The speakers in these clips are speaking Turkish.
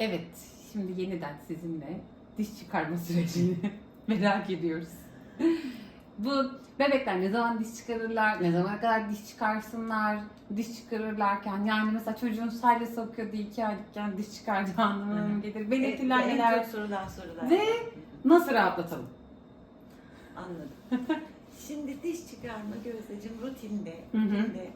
Evet, şimdi yeniden sizinle diş çıkarma sürecini merak ediyoruz. Bu bebekler ne zaman diş çıkarırlar, ne zamana kadar diş çıkarsınlar, diş çıkarırlarken yani mesela çocuğun sadece sokuyordu iki aylıkken diş çıkardığı anlamına mı gelir? Belirtiler Evet, neler? En çok sorulan sorular. Ve Nasıl rahatlatalım? Anladım. Şimdi diş çıkarma Gözdeciğim rutinde, Hı hı. rutinde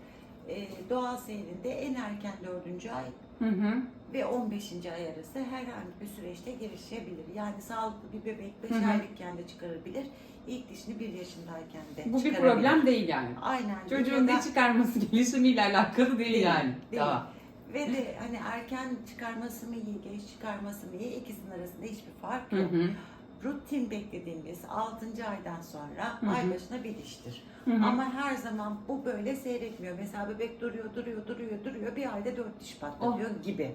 e, doğal seyrinde en erken 4. ay Hı hı. Ve 15. ay arası herhangi bir süreçte gelişebilir. Yani sağlıklı bir bebek 5 Hı hı. aylıkken de çıkarabilir. İlk dişini 1 yaşındayken de Bu bir çıkarabilir. problem değil yani. Aynen. Çocuğun diş çıkarması gelişimiyle alakalı değil, Değil, yani. değil. Tamam. Ve de hani erken çıkarması mı iyi, geç çıkarması mı iyi ikisinin arasında hiçbir fark Hı yok. hı. Rutin beklediğimiz 6. aydan sonra Hı hı. ay başına bir diştir. Hı hı. Ama her zaman bu böyle seyretmiyor. Mesela bebek duruyor, duruyor, duruyor, duruyor. Bir ayda dört diş patlatıyor Oh. gibi.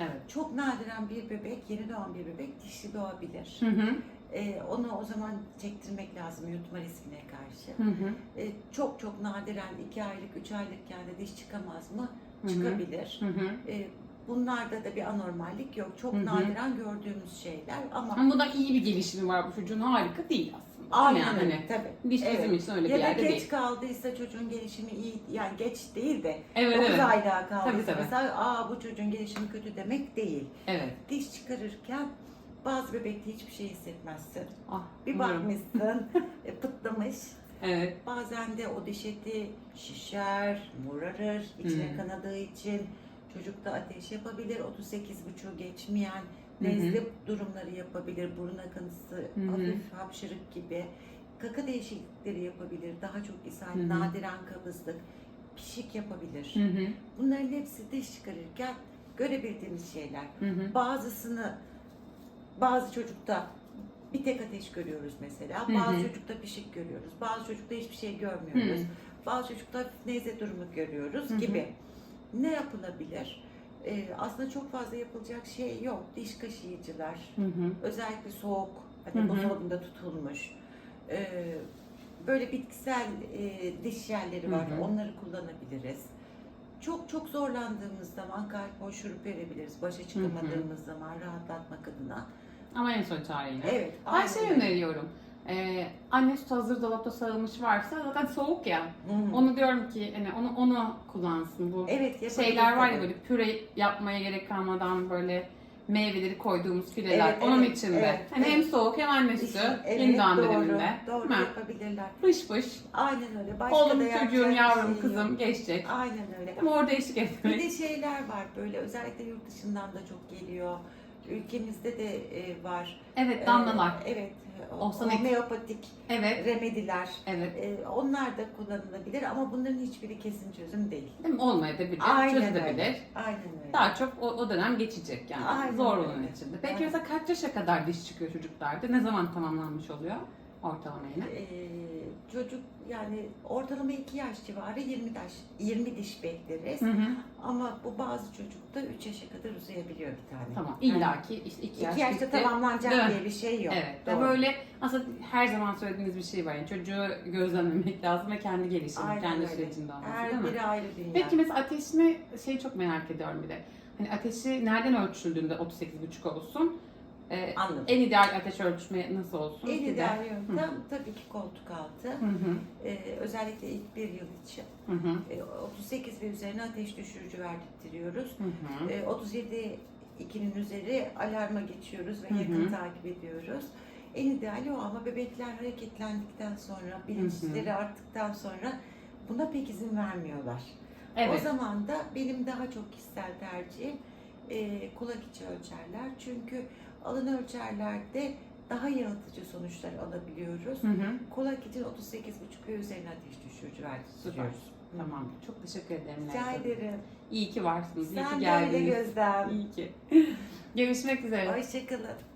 Evet. Çok nadiren bir bebek, yeni doğan bir bebek dişli doğabilir. Hı hı. Ee, onu o zaman çektirmek lazım yutma riskine karşı. Hı hı. Ee, çok çok nadiren 2 aylık, 3 aylıkken de diş çıkamaz mı? Hı hı. Çıkabilir. Hı hı. Ee, bunlarda da bir anormallik yok. Çok Hı hı. nadiren gördüğümüz şeyler ama Ama bu da iyi bir gelişimi var bu çocuğun harika değil aslında. Aynen yani hani tabii. diş bizim Evet. için öyle bir ya da yerde geç değil. kaldıysa çocuğun gelişimi iyi, yani geç değil de Evet 9 evet. aylığa kaldıysa Tabii, tabii. mesela aa bu çocuğun gelişimi kötü demek değil. Evet. Diş çıkarırken bazı bebekte hiçbir şey hissetmezsin. Ah, Bir bakmışsın e, pıtlamış. Evet. Bazen de o diş eti şişer, morarır, içine Hmm. kanadığı için çocukta ateş yapabilir. 38,5 geçmeyen. Nezle durumları yapabilir. Burun akıntısı, hafif hapşırık gibi. Kaka değişiklikleri yapabilir. Daha çok ishal, nadiren kabızlık, pişik yapabilir. Hı hı. Bunların hepsi diş çıkarırken görebildiğimiz şeyler. Hı hı. Bazısını bazı çocukta bir tek ateş görüyoruz mesela. Bazı çocukta pişik görüyoruz. Bazı çocukta hiçbir şey görmüyoruz. Hı. Bazı çocukta hafif nezle durumu görüyoruz Hı hı. gibi. Ne yapılabilir? Ee, aslında çok fazla yapılacak şey yok. Diş kaşıyıcılar, Hı hı. özellikle soğuk, hani Hı hı. buzdolabında tutulmuş. Ee, böyle bitkisel e, diş jelleri var. Hı hı. Onları kullanabiliriz. Çok çok zorlandığımız zaman kalp şurup verebiliriz. Başa çıkamadığımız zaman rahatlatmak adına. Ama en son çareyle. Evet. Ben aynen şey öyle. öneriyorum. Ee, anne sütü hazır dolapta sarılmış varsa zaten soğuk ya. Hı hı. Onu diyorum ki hani onu onu kullansın. Bu evet, şeyler var ya böyle püre yapmaya gerek kalmadan böyle meyveleri koyduğumuz pireler. Evet, Onun evet, içinde. evet, hani hem evet. soğuk hem anne sütü. İşte, yeni doğan doğru, döneminde. Doğru mi? yapabilirler. Fış fış. Aynen öyle. Başka Oğlum da çocuğum bir yavrum şey kızım yok. geçecek. Aynen öyle. Ama orada eşlik Bir etmek. de şeyler var böyle özellikle yurt dışından da çok geliyor. Ülkemizde de e, var. Evet damlalar. Ee, evet. Olsan ek- Homeopatik Evet. remediler. Evet. Ee, onlar da kullanılabilir ama bunların hiçbiri kesin çözüm değil. Değil mi? Olmayabilir. Aynen Çözülebilir. öyle. Aynen öyle. Daha çok o, o dönem geçecek yani. Aynen Zor öyle. olan içinde. Peki Aynen. mesela kaç yaşa kadar diş çıkıyor çocuklarda? Ne zaman tamamlanmış oluyor? Ortalama yine. Ee, çocuk yani ortalama 2 yaş civarı 20 diş 20 diş bekleriz. Hı hı. Ama bu bazı çocukta 3 yaşa kadar uzayabiliyor bir tane. Tamam. Yani İlla ki işte iki yaş iki yaşta bitti. tamamlanacak Değil mi? diye bir şey yok. Evet. Ve Doğru. böyle aslında her zaman söylediğiniz bir şey var. Yani çocuğu gözlemlemek lazım ve kendi gelişimi, Aynen kendi öyle. sürecinde olması Her değil mi? biri ayrı dünya. Peki mesela ateşini şey çok merak ediyorum bir de. Hani ateşi nereden ölçüldüğünde 38,5 olsun? Ee, Anladım. en ideal ateş ölçme nasıl olsun? En Bir de- ideal yöntem tabii ki koltuk altı. Hı hı. Ee, özellikle ilk bir yıl için. Hı hı. Ee, 38 ve üzerine ateş düşürücü verdirtiyoruz. Hı hı. Ee, 37 2'nin üzeri alarma geçiyoruz ve Hı hı. yakın takip ediyoruz. En ideali o ama bebekler hareketlendikten sonra, bilinçleri arttıktan sonra buna pek izin vermiyorlar. O Evet. zaman da benim daha çok kişisel tercihim e, kulak içi ölçerler. Çünkü alın ölçerlerde daha yanıltıcı sonuçlar alabiliyoruz. Hı hı. Kulak için 38,5 ve üzerine ateş düşürücü verdiriyoruz. Tamam. Çok teşekkür ederim. Rica Nergis. ederim. İyi ki varsınız. İyi Sen ki de öyle geldiniz. Gözlem. İyi ki. Görüşmek üzere. Hoşçakalın.